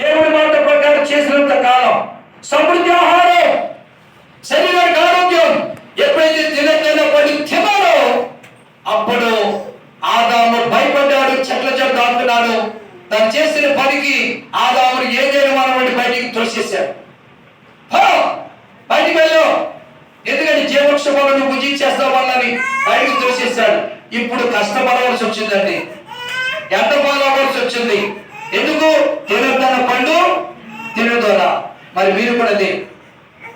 దేవుడి మాట ప్రకారం చేసినంత కాలం. సమృద్ధి ఆహారం శరీరానికి ఆరోగ్యం. ఎప్పుడైతే తినకైనా పని తిన్నాడో అప్పుడు ఆదాము భయపడ్డాడు చెట్ల చెట్టు దాక్కున్నాడు. తను చేసిన పనికి ఆదామును ఏదైనా మనం వాడి బయటికి తోసేశాడు. బయటికి వెళ్ళు. ఎందుకంటే జీవక్ష పనులు భుజించేస్తాం వాళ్ళని బయటికి తోసేశాడు. ఇప్పుడు కష్టపడవలసి వచ్చిందండి. ఎంత పాలవలసి వచ్చింది ఎందుకు తినద్దన్న పండు తినదోరా మరి మీరు కూడా అదే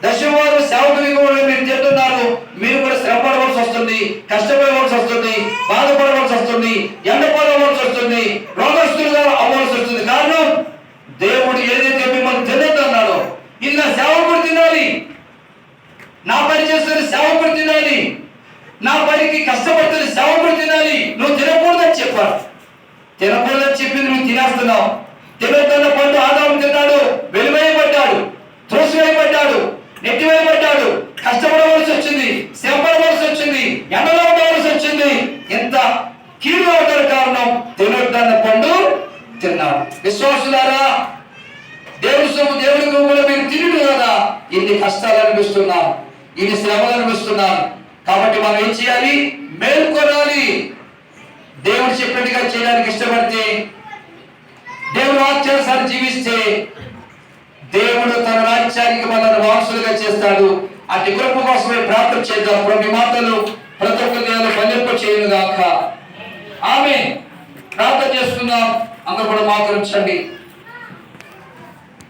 దశవారు సేవకులు మీరు చెప్తున్నారు. మీరు కూడా శ్రమ పడవలసి వస్తుంది కష్టపడవలసి వస్తుంది బాధపడవలసి వస్తుంది ఎండపడవలసి వస్తుంది రోగస్తులుగా అవ్వాల్సి వస్తుంది. కారణం దేవుడు ఏదైతే మిమ్మల్ని తినద్దన్నాడో ఇంత సేవకుడు తినాలి. నా పని చేస్తున్న సేవకుడు తినాలి. నా పనికి కష్టపడుతున్న సేవకుడు తినాలి. నువ్వు తినకూడదని చెప్పాడు తినకూడదని చెప్పింది నువ్వు తినేస్తున్నావు. తినొద్దన్న పండు ఆదాము తిన్నాడు వెలువైపడ్డాడు త్రోసివేయబడ్డాడు నెట్టివేయబడ్డాడు కష్టపడవలసి వచ్చింది. శ్రమపడవలసి వచ్చింది. ఎండలో ఉండవలసి వచ్చింది. ఎంత కీడు అవడానికి కారణం తినొద్దన్న పండు తిన్నాడు. విశ్వాసులారా దేవుడి దేవుడి కూడా మీరు తినడు కదా. ఇన్ని కష్టాలు అనిపిస్తున్నారు ఇన్ని శ్రమలు అనిపిస్తున్నారు కాబట్టి మనం ఏం చేయాలి? మేల్కొనాలి. దేవుడు చెప్పినట్టుగా చేయడానికి ఇష్టపడితే దేవుడు వాక్యానుసారి జీవిస్తే దేవుడు తన రాజ్యానికి మనల్ని వారసులుగా చేస్తాడు. అటు కృప కోసమే ప్రార్థన చేద్దాం. ప్రతి మాటలు ప్రతి ఒక్క దేవుడు ఫలింప చేయను గాక. ఆమె ప్రార్థన చేసుకుందాం అందరూ కూడా మాకరించండి